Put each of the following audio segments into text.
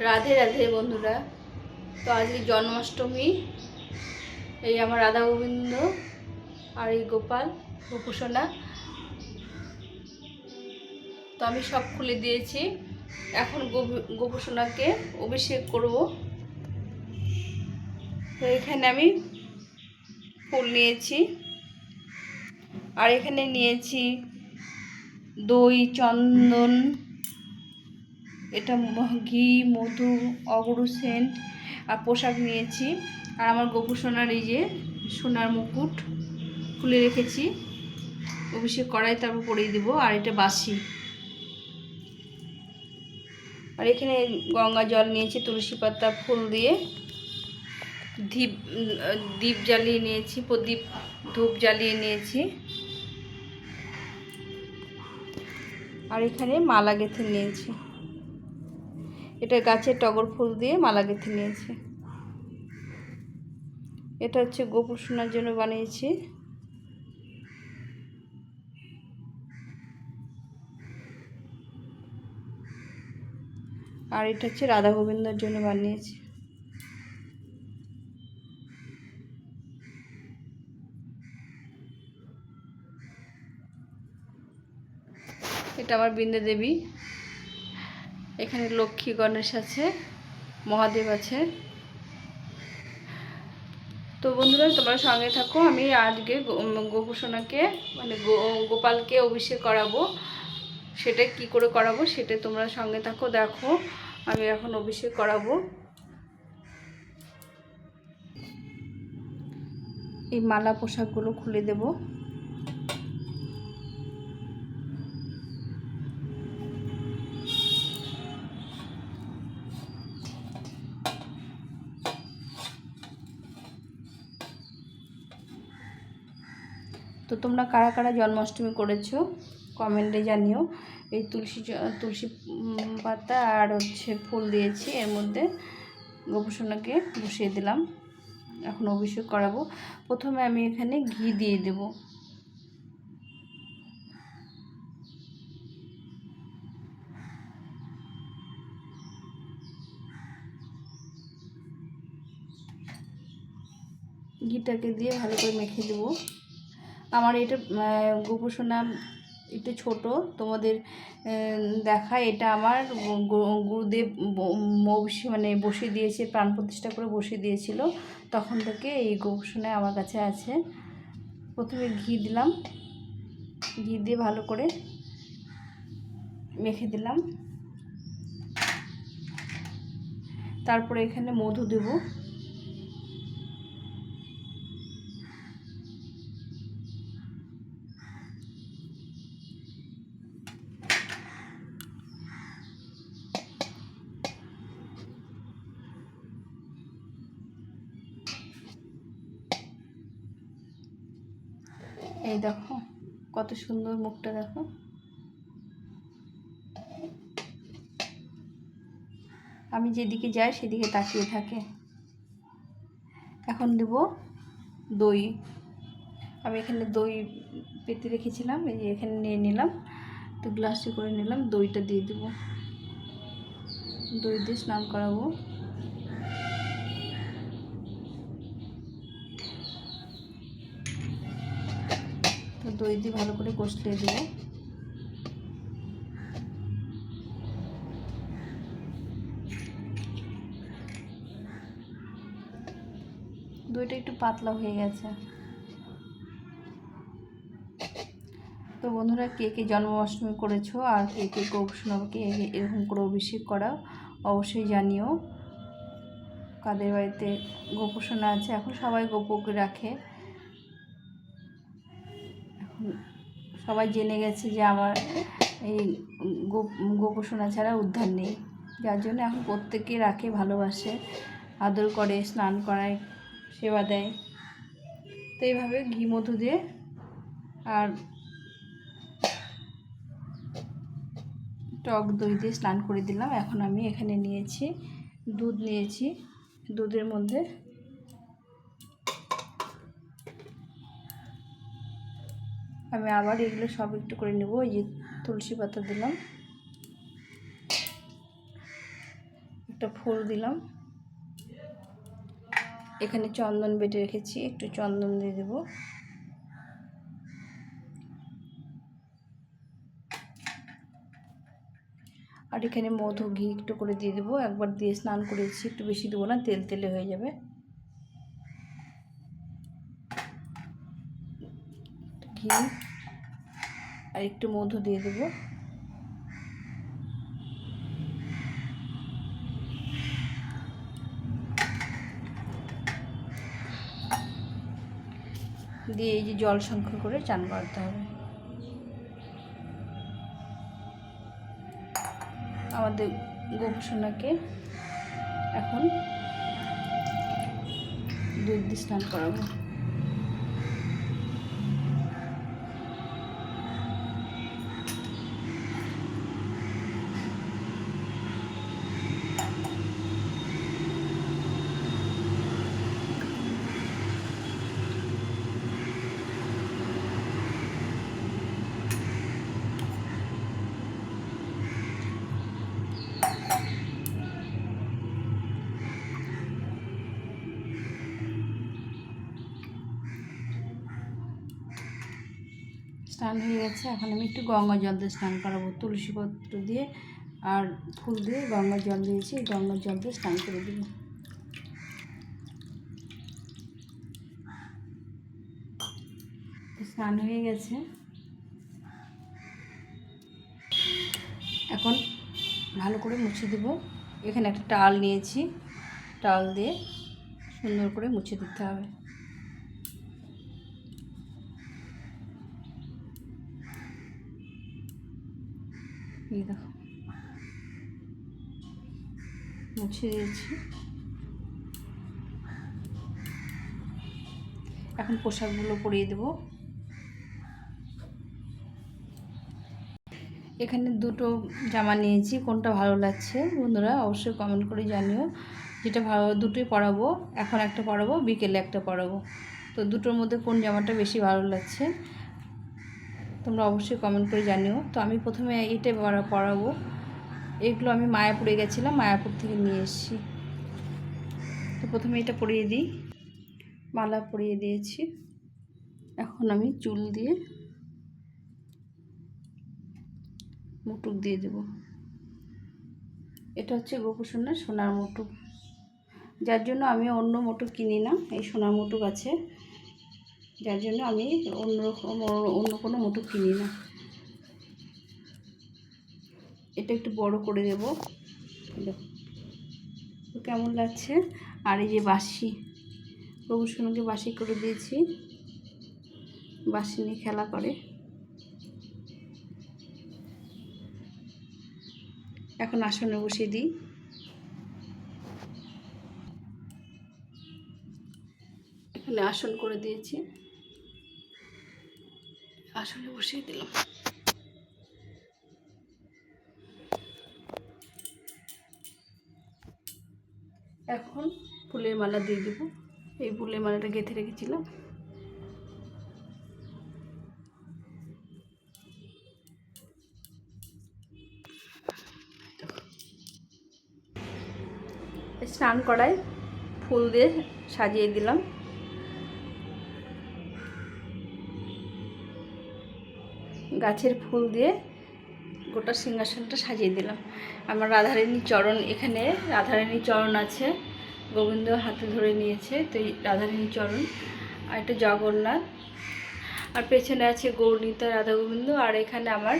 রাধে রাধে বন্ধুরা। তো আজকে জন্মাষ্টমী। এই আমার রাধা গোবিন্দ আর এই গোপাল, গোপুসোনা। তো আমি সব খুলে দিয়েছি। এখন গোপু- গোপুসোনাকে অভিষেক করব। তো এখানে আমি ফুল নিয়েছি। আর এখানে নিয়েছি দই, চন্দন এটা ঘি, মধু অগরু সেন্ট আর পোশাক নিয়েছি। আর আমার গোপু সোনার এই যে সোনার মুকুট খুলে রেখেছি। অভিষেক কড়াই তারপর পরিয়ে দেবো, আর এটা বাসি। আর এখানে গঙ্গা জল নিয়েছি, তুলসী পাতা, ফুল দিয়ে। দীপ দীপ জ্বালিয়ে নিয়েছি, প্রদীপ ধূপ জ্বালিয়ে নিয়েছি। আর এখানে মালা গেঁথে নিয়েছি। এটা গাছের টগর ফুল দিয়ে মালা গেঁথে নিয়েছি। এটা হচ্ছে গোপুর সোনার জন্য বানিয়েছি। আর এটা হচ্ছে রাধা গোবিন্দর জন্য বানিয়েছি। এটা আমার বৃন্দা দেবী এখানে লক্ষ্মী গণেশ আছে, মহাদেব আছে। তো বন্ধুরা, তোমরা সঙ্গে থাকো, আমি আজকে গোপুসোনাকে মানে গোপালকে অভিষেক করাবো। সেটা কি করে করাবো, সেটা তোমরা সঙ্গে থাকো, দেখো। আমি এখন অভিষেক করাবো। এই মালা পোশাকগুলো খুলে দেবো। তো তোমরা কারা কারা জন্মাষ্টমী করেছ? কমেন্টে জানিও। এই তুলসী তুলসী পাতা আর হচ্ছে ফুল দিয়েছি। এর মধ্যে গোপসোনাকে বসিয়ে দিলাম। এখন অভিষেক করাবো। প্রথমে আমি এখানে ঘি দিয়ে দেব। ঘিটাকে দিয়ে ভালো করে মেখে দেবো। আমার এটা গোপোষণা একটু ছোট, তোমাদের দেখায়। এটা আমার গুরুদেব বসে মানে বসিয়ে দিয়েছে, প্রাণ প্রতিষ্ঠা করে বসিয়ে দিয়েছিল। তখন থেকে এই গোপোষণায় আমার কাছে আছে। প্রথমে ঘি দিলাম। ঘি দিয়ে ভালো করে মেখে দিলাম। তারপরে এখানে মধু দেবো। এই দেখো, কত সুন্দর মুখটা দেখো। আমি যেদিকে যাই, সেদিকে তাকিয়ে থাকে। এখন দেব দই। আমি এখানে দই পেতে রেখেছিলাম, এই যে এখানে নিয়ে নিলাম। তো গ্লাসে করে নিলাম, দইটা দিয়ে দেবো। দই দিয়ে স্নান করাবো। তো দই দিয়ে ভালো করে কষলে দেবো। দইটা একটু পাতলা হয়ে গেছে। তো বন্ধুরা, কে কে জন্মাষ্টমী করেছ আর কে কে গোপসনবকে এরকম করে অভিষেক করা অবশ্যই জানিও। কাদের বাড়িতে গোপোষণা আছে? এখন সবাই গোপকে রাখে। সবাই জেনে গেছে যে আমার এই গোপ গোপোষণা ছাড়া উদ্ধার নেই। যার জন্য এখন প্রত্যেকে রাখে, ভালোবাসে, আদর করে, স্নান করায়, সেবা দেয়। তো এইভাবে ঘি, মধু দিয়ে আর টক দই দিয়ে স্নান করে দিলাম। এখন আমি এখানে নিয়েছি, দুধ নিয়েছি। দুধের মধ্যে আমি আবার এগুলো সব একটু করে নেব এই যে তুলসী পাতা দিলাম। একটা ফুল দিলাম। এখানে চন্দন বেটে রেখেছি, একটু চন্দন দিয়ে দেবো। আর এখানে মধু ঘি একটু করে দিয়ে দেবো, একবার দিয়ে স্নান করেছি, একটু বেশি দেবো না, তেল তেলে হয়ে যাবে। ঘি আর একটু মধু দিয়ে দেবো। দিয়ে এই যে জল সংখ্যা করে চান করাতে হবে। আমাদের গোপসোনাকে এখন দুধ দিয়ে স্নান করাবো। স্নান হয়ে গেছে। এখন আমি একটু গঙ্গা জল দিয়ে স্নান করাবো। তুলসী পত্র দিয়ে আর ফুল দিয়ে গঙ্গা জল দিয়েছি। গঙ্গা জল দিয়ে স্নান করে দেবো। স্নান হয়ে গেছে। এখন ভালো করে মুছে দেব। এখানে একটা টাল নিয়েছি। টাল দিয়ে সুন্দর করে মুছে দিতে হবে। এই দেখো মুছে দিয়েছি এখন পোশাকগুলো পরিয়ে দেব। এখানে দুটো জামা নিয়েছি, কোনটা ভালো লাগছে বন্ধুরা অবশ্যই কমেন্ট করে জানিও। যেটা ভালো দুটোই পরাবো, এখন একটা পরাবো, বিকেলে একটা পরাবো। তো দুটোর মধ্যে কোন জামাটা বেশি ভালো লাগছে? তোমরা অবশ্যই কমেন্ট করে জানিও। তো আমি প্রথমে এইটাই পরাবো এগুলো আমি মায়াপুরে গেছিলাম, মায়াপুর থেকে নিয়ে এসেছি। তো প্রথমে এটা পরিয়ে দিই। মালা পরিয়ে দিয়েছি। এখন আমি চুল দিয়ে মুটুক দিয়ে দেব। এটা হচ্ছে গোপুসোনার সোনার মুটুক। যার জন্য আমি অন্য মুটুক কিনি না, এই সোনার মুটুক আছে। যার জন্য আমি অন্য রকম, অন্য কোনো মুটুক কিনি না। এটা একটু বড় করে দেব কেমন লাগছে? আর এই যে বাসি প্রভুসোনাকে বাসি করে দিয়েছি। বাসি নিয়ে খেলা করে। এখন আসনে বসিয়ে দিই। এখানে আসন করে দিয়েছি। আসনে বসিয়ে দিলাম। এখন ফুলের মালা দিয়ে দেবো। এই ফুলের মালাটা গেঁথে রেখেছিলাম। স্নান করায় ফুল দিয়ে সাজিয়ে দিলাম। গাছের ফুল দিয়ে গোটা সিংহাসনটা সাজিয়ে দিলাম। আমার রাধারানী চরণ এখানে রাধারানী চরণ আছে। গোবিন্দ হাতে ধরে নিয়েছে, তো এই রাধারানী চরণ। আর একটা জগন্নাথ। আর পেছনে আছে গৌরনীতা রাধা গোবিন্দ আর এখানে আমার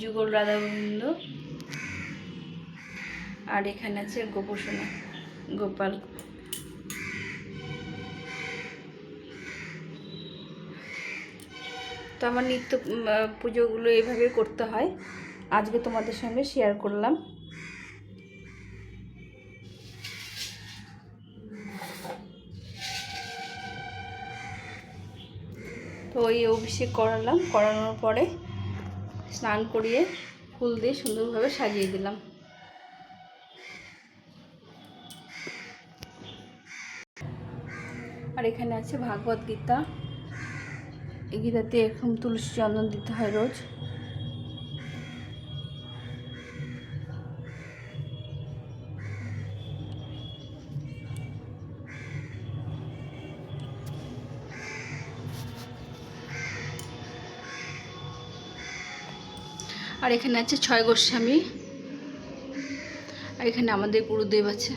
যুগল রাধা গোবিন্দ আর এখানে আছে গোপসোনা, গোপাল। তো আমার নিত্য পুজোগুলো এইভাবে করতে হয়। আজকে তোমাদের সঙ্গে শেয়ার করলাম। তো ওই অভিষেক করালাম। করানোর পরে স্নান করিয়ে ফুল দিয়ে সুন্দরভাবে সাজিয়ে দিলাম। আর এখানে আছে ভাগবত গীতা। গীতাতে এরকম তুলসী চন্দন দিতে হয় রোজ। আর এখানে আছে ছয় গোস্বামী। আর এখানে আমাদের গুরুদেব আছে।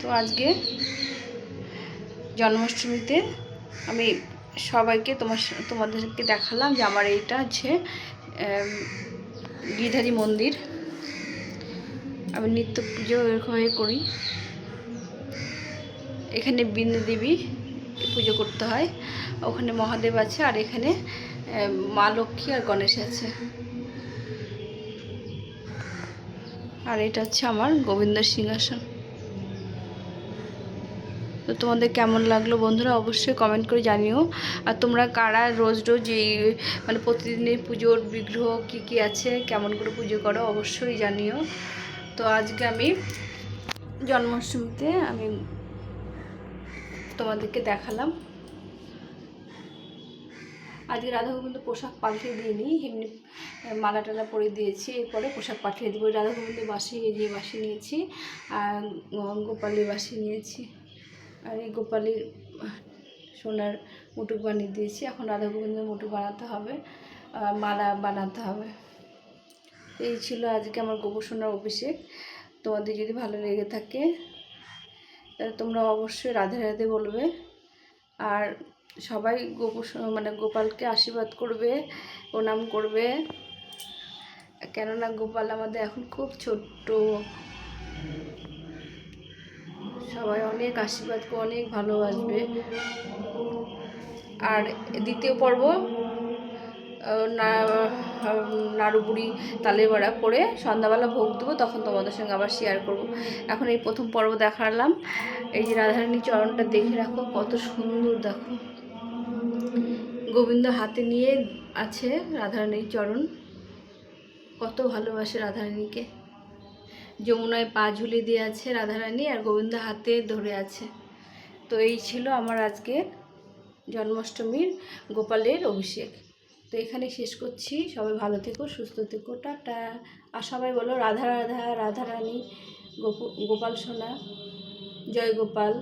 তো আজকে জন্মাষ্টমীতে আমি সবাইকে তোমার তোমাদেরকে দেখালাম যে আমার এইটা হচ্ছে গিরধারী মন্দির। আমি নিত্য পুজো এরকমভাবে করি। এখানে বিন্দু দেবী পুজো করতে হয়। ওখানে মহাদেব আছে আর এখানে মা লক্ষ্মী আর গণেশ আছে। আর এটা হচ্ছে আমার গোবিন্দ সিংহাসন। তো তোমাদের কেমন লাগল বন্ধুরা? অবশ্যই কমেন্ট করে জানিও। আর তোমরা কারা রোজ রোজ এই মানে প্রতিদিনের পুজোর বিগ্রহ কি কি আছে? কেমন করে পুজো করো? অবশ্যই জানিও। তো আজকে আমি জন্মাষ্টমীতে আমি তোমাদেরকে দেখালাম। আজকে রাধা গোবিন্দ পোশাক পাল্টে দিইনি, এমনি মালা টালা পরে দিয়েছি, এরপরে পোশাক পাঠিয়ে দেবো। রাধা গোবিন্দ বাসি এই বাসি নিয়েছি, আর গোপালের বাসি নিয়েছি। এই গোপালের সোনার মুটুক বানিয়ে দিয়েছি। এখন রাধা গোবিন্দের মুটুক বানাতে হবে আর মালা বানাতে হবে। এই ছিল আজকে আমার গোবর সোনার অভিষেক। তোমাদের যদি ভালো লেগে থাকে, তাহলে তোমরা অবশ্যই রাধে রাধে বলবে। আর সবাই গোপু মানে গোপালকে আশীর্বাদ করবে, প্রণাম করবে। কেননা গোপাল আমাদের এখন খুব ছোট্ট। সবাই অনেক আশীর্বাদ অনেক ভালোবাসবে। আর দ্বিতীয় পর্ব আহ, না নাড়ুবুড়ি তালের বড়া করে সন্ধ্যাবেলা ভোগ দেবো তখন তোমাদের সঙ্গে আবার শেয়ার করব। এখন এই প্রথম পর্ব দেখালাম। এই যে রাধারানী চরণটা দেখে রাখো কত সুন্দর দেখো। গোবিন্দ হাতে নিয়ে আছে রাধারানীর চরণ। কত ভালোবাসে রাধারানীকে। যমুনায় পা ঝুলি দিয়ে আছে রাধারানী আর গোবিন্দ হাতে ধরে আছে। তো এই ছিল আমার আজকে জন্মাষ্টমীর গোপালের অভিষেক। তো এখানে শেষ করছি। সবাই ভালো থেকো, সুস্থ থেকো, টাটা। আর সবাই বলো, রাধা রাধা, রাধারানী, গোপ, গোপাল সোনা, জয় গোপাল।